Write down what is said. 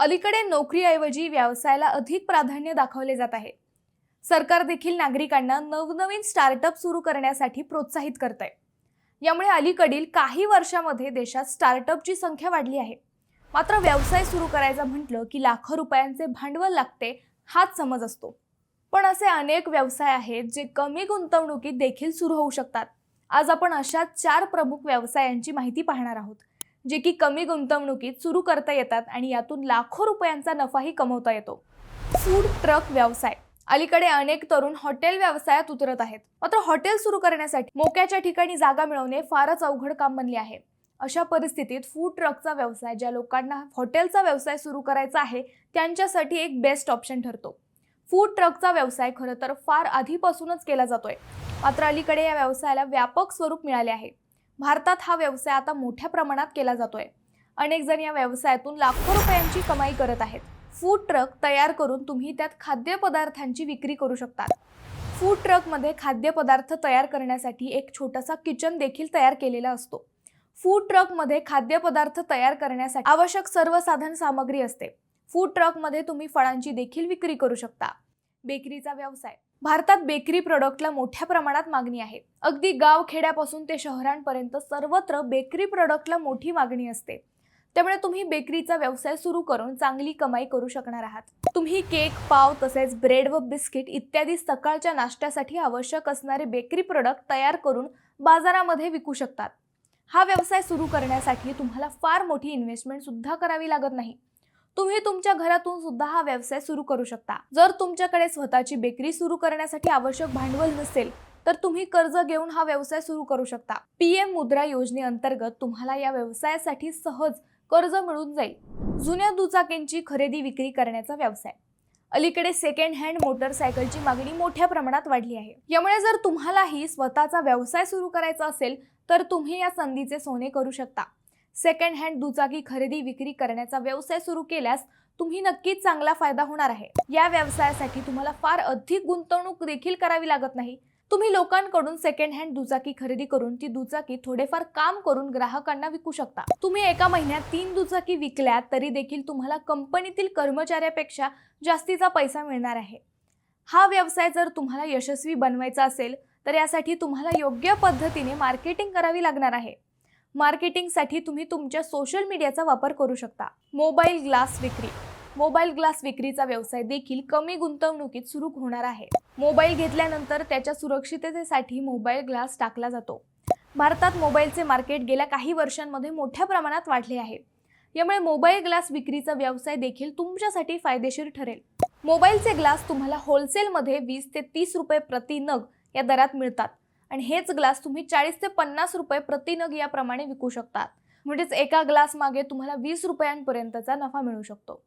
अलीकडे नोकरीऐवजी व्यवसायाला अधिक प्राधान्य दाखवले जात आहे. सरकार देखील नागरिकांना नवनवीन स्टार्टअप सुरू करण्यासाठी प्रोत्साहित करत आहे यामुळे अलीकडील काही वर्षामध्ये देशात स्टार्टअपची संख्या वाढली आहे. मात्र व्यवसाय सुरू करायचा म्हटलं की लाखो रुपयांचे भांडवल लागते हाच समज असतो. पण असे अनेक व्यवसाय आहेत जे कमी गुंतवणुकीत देखील सुरू होऊ शकतात. आज आपण अशा चार प्रमुख व्यवसायांची माहिती पाहणार आहोत. जे की कमी गुंतवणुकीत सुरू करता येतात आणि यातून लाखो रुपयांचा नफाही कमवता येतो. फूड ट्रक व्यवसाय. अलीकडे अनेक तरुण हॉटेल व्यवसायात उतरत आहेत. मात्र हॉटेल सुरू करण्यासाठी मोक्याच्या ठिकाणी जागा मिळवणे फारच अवघड काम बनले आहे. अशा परिस्थितीत फूड ट्रकचा व्यवसाय ज्या लोकांना हॉटेलचा व्यवसाय सुरू करायचा आहे त्यांच्यासाठी एक बेस्ट ऑप्शन ठरतो. फूड ट्रकचा व्यवसाय खरं तर फार आधीपासूनच केला जातोय. मात्र अलीकडे या व्यवसायाला व्यापक स्वरूप मिळाले आहे. भारतात हा व्यवसाय आता मोठ्या प्रमाणात केला जातोय. अनेक जण या व्यवसायातून लाखो रुपयांची कमाई करत आहेत. फूड ट्रक तयार करून तुम्ही त्यात खाद्यपदार्थांची विक्री करू शकतात. फूड ट्रकमध्ये खाद्यपदार्थ तयार करण्यासाठी एक छोटासा किचन देखील तयार केलेला असतो. फूड ट्रकमध्ये खाद्यपदार्थ तयार करण्यासाठी आवश्यक सर्व साधन सामग्री असते. फूड ट्रकमध्ये तुम्ही फळांची देखील विक्री करू शकता. बेकरीचा व्यवसाय. भारतात बेकरी प्रोडक्टला मोठ्या प्रमाणात मागणी आहे. अगदी गाव खेड्यापासून ते शहरांपर्यंत सर्वत्र बेकरी प्रोडक्टला मोठी मागणी असते. त्यामुळे तुम्ही बेकरीचा व्यवसाय सुरू करून चांगली कमाई करू शकणार आहात. तुम्ही केक पाव तसेच ब्रेड व बिस्किट इत्यादी सकाळच्या नाश्त्यासाठी आवश्यक असणारे बेकरी प्रोडक्ट तयार करून बाजारामध्ये विकू शकतात. हा व्यवसाय सुरू करण्यासाठी तुम्हाला फार मोठी इन्व्हेस्टमेंट सुद्धा करावी लागत नाही. तुम्ही तुमच्या घरातून सुद्धा हा व्यवसाय सुरू करू शकता. जर तुमच्याकडे स्वतःची बेकरी सुरू करण्यासाठी आवश्यक भांडवल नसेल तर तुम्ही कर्ज घेऊन हा व्यवसाय सुरू करू शकता. पीएम मुद्रा योजनेअंतर्गत तुम्हाला या व्यवसायासाठी सहज कर्ज मिळून जाईल. जुन्या दुचाकींची खरेदी विक्री करण्याचा व्यवसाय. अलीकडे सेकंड हँड मोटरसायकलची मागणी मोठ्या प्रमाणात वाढली आहे. यामुळे जर तुम्हालाही स्वतःचा व्यवसाय सुरू करायचा असेल तर तुम्ही या संधीचे सोने करू शकता. सेकंड हँड दुचाकी खरेदी विक्री करण्याचा व्यवसाय सुरू केल्यास तुम्ही नक्कीच चांगला फायदा होणार आहे. या व्यवसायासाठी तुम्हाला फार अधिक गुंतवणूक देखील करावी लागत नाही. तुम्ही लोकांकडून सेकंड हँड दुचाकी खरेदी करून ती दुचाकी थोडेफार काम करून ग्राहकांना विकू शकता. तुम्ही एका महिन्यात तीन दुचाकी विकल्या तरी देखील तुम्हाला कंपनीतील कर्मचाऱ्यापेक्षा जास्तीचा पैसा मिळणार आहे. हा व्यवसाय जर तुम्हाला यशस्वी बनवायचा असेल तर यासाठी तुम्हाला योग्य पद्धतीने मार्केटिंग करावी लागणार आहे. मार्केटिंगसाठी तुम्ही तुमच्या सोशल मीडियाचा वापर करू शकता. मोबाईल ग्लास विक्री. मोबाईल ग्लास विक्रीचा व्यवसाय देखील कमी गुंतवणुकीत सुरू होणार आहे. मोबाईल घेतल्यानंतर त्याच्या सुरक्षिततेसाठी मोबाईल ग्लास टाकला जातो. भारतात मोबाईलचे मार्केट गेल्या काही वर्षांमध्ये मोठ्या प्रमाणात वाढले आहे. यामुळे मोबाईल ग्लास विक्रीचा व्यवसाय देखील तुमच्यासाठी फायदेशीर ठरेल. मोबाईलचे ग्लास तुम्हाला होलसेलमध्ये वीस ते तीस रुपये प्रति नग या दरात मिळतात. आणि हेच ग्लास तुम्ही चाळीस ते पन्नास रुपये प्रति नग याप्रमाणे विकू शकतात. म्हणजेच एका ग्लास मागे तुम्हाला वीस रुपयांपर्यंतचा नफा मिळू शकतो.